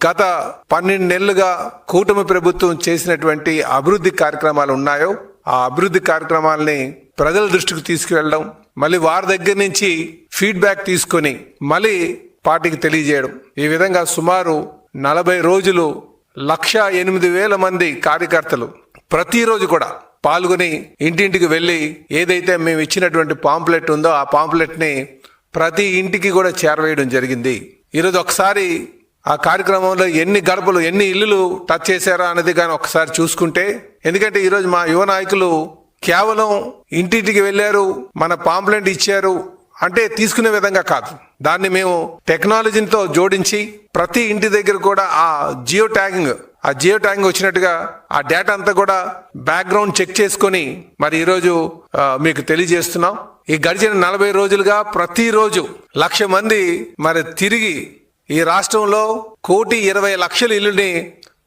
గత పన్నెండు నెలలుగా కూటమి ప్రభుత్వం చేసినటువంటి అభివృద్ధి కార్యక్రమాలు ఉన్నాయో ఆ అభివృద్ధి కార్యక్రమాలని ప్రజల దృష్టికి తీసుకువెళ్ళడం మళ్ళీ వారి దగ్గర నుంచి ఫీడ్బ్యాక్ తీసుకొని మళ్ళీ పార్టీకి తెలియజేయడం. ఈ విధంగా సుమారు నలభై రోజులు లక్ష ఎనిమిది వేల మంది కార్యకర్తలు ప్రతిరోజు కూడా పాల్గొని ఇంటింటికి వెళ్ళి ఏదైతే మేము ఇచ్చినటువంటి పాంప్లెట్ ఉందో ఆ పాంప్లెట్ని ప్రతి ఇంటికి కూడా చేరవేయడం జరిగింది. ఈరోజు ఒకసారి ఆ కార్యక్రమంలో ఎన్ని గడపలు ఎన్ని ఇల్లులు టచ్ చేశారా అనేది కానీ ఒకసారి చూసుకుంటే ఎందుకంటే ఈరోజు మా యువ నాయకులు కేవలం ఇంటింటికి వెళ్ళారు మన పాంప్లెంట్ ఇచ్చారు అంటే తీసుకునే విధంగా కాదు. దాన్ని మేము టెక్నాలజీతో జోడించి ప్రతి ఇంటి దగ్గర కూడా ఆ జియో ట్యాగింగ్ ఆ జియో ట్యాగింగ్ వచ్చినట్టుగా ఆ డేటా అంతా కూడా బ్యాక్గ్రౌండ్ చెక్ చేసుకొని మరి ఈరోజు మీకు తెలియజేస్తున్నాం. ఈ గడిచిన నలభై రోజులుగా ప్రతిరోజు లక్ష మంది మరి తిరిగి ఈ రాష్ట్రంలో కోటి ఇరవై లక్షల ఇల్లుని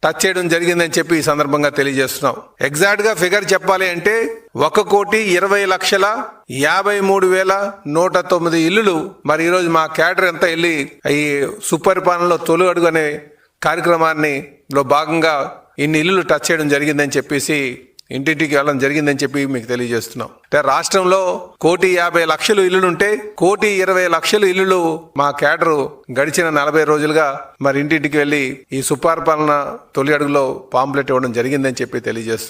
టచ్ చేయడం జరిగిందని చెప్పి ఈ సందర్భంగా తెలియజేస్తున్నాం. ఎగ్జాక్ట్గా ఫిగర్ చెప్పాలి అంటే ఒక కోటి ఇరవై లక్షల యాభై మూడు వేల నూట తొమ్మిది ఇల్లులు. మరి ఈరోజు మా క్యాడర్ అంతా వెళ్ళి ఈ సుపరిపాలనలో తొలి అడుగు అనే కార్యక్రమాన్ని లో భాగంగా ఇన్ని ఇల్లులు టచ్ చేయడం జరిగిందని చెప్పేసి ఇంటింటికి వెళ్ళడం జరిగిందని చెప్పి మీకు తెలియజేస్తున్నాం. అంటే రాష్ట్రంలో కోటి యాభై లక్షలు ఇల్లులు ఉంటే కోటి ఇరవై లక్షలు ఇల్లులు మా కేడరు గడిచిన నలభై రోజులుగా మరి ఇంటింటికి వెళ్ళి ఈ సుపరిపాలన తొలి అడుగులో పాంప్లెట్ ఇవ్వడం జరిగిందని చెప్పి తెలియజేస్తున్నాం.